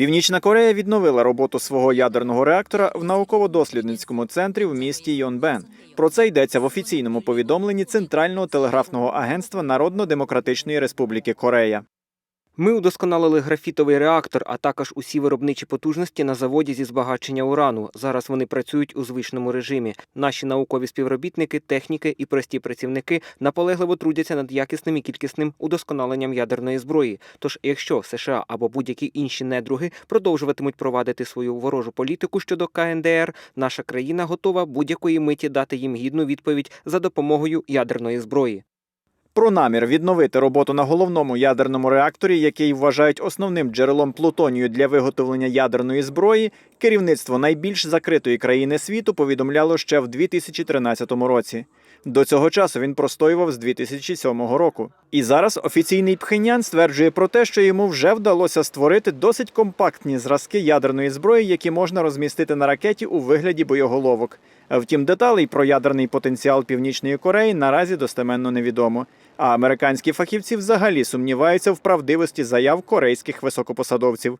Північна Корея відновила роботу свого ядерного реактора в науково-дослідницькому центрі в місті Йонбен. Про це йдеться в офіційному повідомленні Центрального телеграфного агентства Народно-Демократичної Республіки Корея. Ми удосконалили графітовий реактор, а також усі виробничі потужності на заводі зі збагачення урану. Зараз вони працюють у звичному режимі. Наші наукові співробітники, техніки і прості працівники наполегливо трудяться над якісним і кількісним удосконаленням ядерної зброї. Тож, якщо США або будь-які інші недруги продовжуватимуть провадити свою ворожу політику щодо КНДР, наша країна готова будь-якої миті дати їм гідну відповідь за допомогою ядерної зброї. Про намір відновити роботу на головному ядерному реакторі, який вважають основним джерелом плутонію для виготовлення ядерної зброї, керівництво найбільш закритої країни світу повідомляло ще в 2013 році. До цього часу він простоював з 2007 року. І зараз офіційний Пхенян стверджує про те, що йому вже вдалося створити досить компактні зразки ядерної зброї, які можна розмістити на ракеті у вигляді боєголовок. Втім, деталей про ядерний потенціал Північної Кореї наразі достеменно невідомо. А американські фахівці взагалі сумніваються в правдивості заяв корейських високопосадовців.